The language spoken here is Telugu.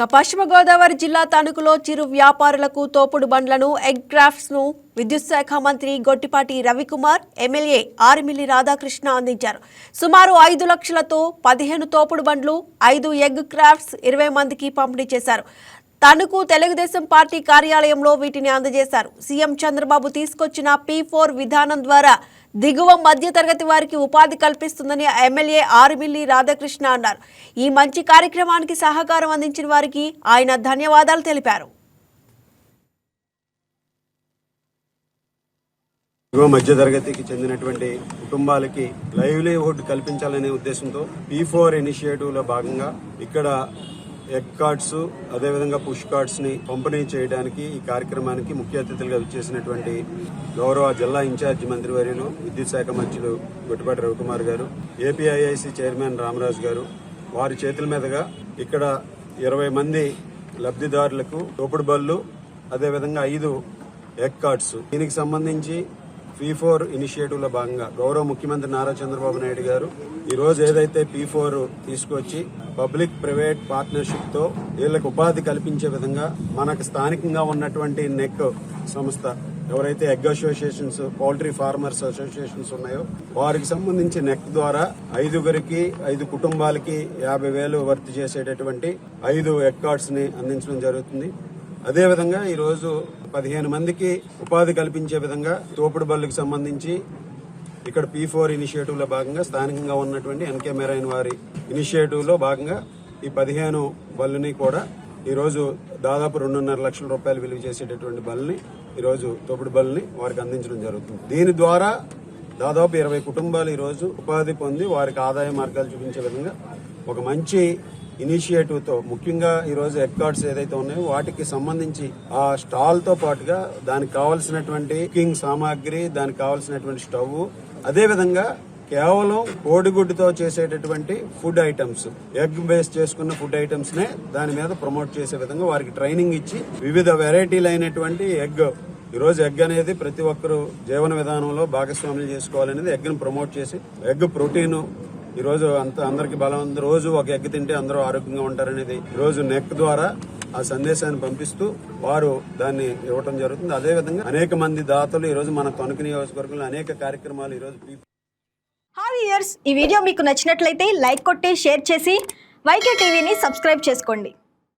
ఇక పశ్చిమ గోదావరి జిల్లా తణుకులో చిరు వ్యాపారులకు తోపుడు బండ్లను ఎగ్ క్రాఫ్ట్స్ను విద్యుత్ శాఖ మంత్రి గొట్టిపాటి రవికుమార్ ఎమ్మెల్యే ఆరిమిల్లి రాధాకృష్ణ అందించారు. సుమారు ఐదు లక్షలతో పదిహేను తోపుడు బండ్లు ఐదు ఎగ్ క్రాఫ్ట్స్ ఇరవై మందికి పంపిణీ చేశారు. తణుకు తెలుగుదేశం పార్టీ కార్యాలయంలో వీటిని అందజేశారు. సీఎం చంద్రబాబు తీసుకొచ్చిన పీ ఫోర్ విధానం ద్వారా దిగువ మధ్యతరగతి వారికి ఉపాధి కల్పిస్తుందని ఎమ్మెల్యే ఆరుమిల్లి రాధాకృష్ణ అన్నారు. ఈ మంచి కార్యక్రమానికి సహకారం అందించిన వారికి ఆయన ధన్యవాదాలు తెలిపారు. దిగువ మధ్య తరగతికి చెందినటువంటి కుటుంబాలకి లైవ్లీహుడ్ కల్పించాలనే ఉద్దేశంతో పీ ఫోర్ ఇనిషియేటివ్లో భాగంగా ఇక్కడ ఎగ్ కార్డ్స్ అదేవిధంగా పుష్ కార్డ్స్ని పంపిణీ చేయడానికి ఈ కార్యక్రమానికి ముఖ్య అతిథులుగా విచ్చేసినటువంటి గౌరవ జిల్లా ఇన్ఛార్జి మంత్రివర్యులు విద్యుత్ శాఖ మంత్రులు గొట్టిపాటి రవికుమార్ గారు ఏపీఐఐసి చైర్మన్ రామరాజు గారు. వారి చేతుల మీదుగా ఇక్కడ ఇరవై మంది లబ్ధిదారులకు తోపుడు బళ్ళు అదేవిధంగా ఐదు ఎగ్ కార్డ్స్. దీనికి సంబంధించి పీ ఫోర్ ఇనిషియేటివ్లో భాగంగా గౌరవ ముఖ్యమంత్రి నారా చంద్రబాబు నాయుడు గారు ఈ రోజు ఏదైతే పీ ఫోర్ తీసుకొచ్చి పబ్లిక్ ప్రైవేట్ పార్ట్నర్షిప్తో వీళ్ళకి ఉపాధి కల్పించే విధంగా మనకు స్థానికంగా ఉన్నటువంటి నెక్ సంస్థ ఎవరైతే egg associations poultry farmers associations ఉన్నాయో వారికి సంబంధించి నెక్ ద్వారా ఐదుగురికి ఐదు కుటుంబాలకి యాభై వేలు వర్తి చేసేటటువంటి ఐదు ఎగ్ కార్డ్స్ని అందించడం జరుగుతుంది. అదేవిధంగా ఈరోజు పదిహేను మందికి ఉపాధి కల్పించే విధంగా తోపుడు బళ్ళకు సంబంధించి ఇక్కడ పీ ఫోర్ ఇనిషియేటివ్లో భాగంగా స్థానికంగా ఉన్నటువంటి ఎన్కే మెరైన్ వారి ఇనిషియేటివ్లో భాగంగా ఈ పదిహేను బళ్ళని కూడా ఈరోజు దాదాపు రెండున్నర లక్షల రూపాయలు విలువ చేసేటటువంటి బల్ని ఈరోజు తోపుడు బల్ని వారికి అందించడం జరుగుతుంది. దీని ద్వారా దాదాపు ఇరవై కుటుంబాలు ఈరోజు ఉపాధి పొంది వారికి ఆదాయ మార్గాలు చూపించే విధంగా ఒక మంచి ఇనిషియేటివ్తో ముఖ్యంగా ఈరోజు ఎగ్ కార్డ్స్ ఏదైతే ఉన్నాయో వాటికి సంబంధించి ఆ స్టాల్తో పాటుగా దానికి కావాల్సినటువంటి కుకింగ్ సామాగ్రి దానికి కావాల్సినటువంటి స్టవ్ అదేవిధంగా కేవలం కోడిగుడ్డుతో చేసేటటువంటి ఫుడ్ ఐటమ్స్ ఎగ్ బేస్ చేసుకున్న ఫుడ్ ఐటమ్స్ నే దాని మీద ప్రమోట్ చేసే విధంగా వారికి ట్రైనింగ్ ఇచ్చి వివిధ వెరైటీలు అయినటువంటి ఎగ్ ఈరోజు ఎగ్ అనేది ప్రతి ఒక్కరు జీవన విధానంలో భాగస్వామ్యం చేసుకోవాలనేది ఎగ్ను ప్రమోట్ చేసి ఎగ్ ప్రోటీన్ ఈ రోజు అంత అందరికి బలం ఉంది. రోజు ఒక ఎగ్ తింటే అందరూ ఆరోగ్యంగా ఉంటారనేది ఈ రోజు నెక్ ద్వారా ఆ సందేశాన్ని పంపిస్తూ వారు దాన్ని ఇవ్వటం జరుగుతుంది. అదే విధంగా అనేక మంది దాతలు ఈ రోజు మన తణుకు నియోజకవర్గంలో అనేక కార్యక్రమాలు ఈ రోజు హాయ్ ఇయర్స్ ఈ వీడియో మీకు నచ్చినట్లయితే లైక్ కొట్టి షేర్ చేసి వైకే టీవీని సబ్స్క్రైబ్ చేసుకోండి.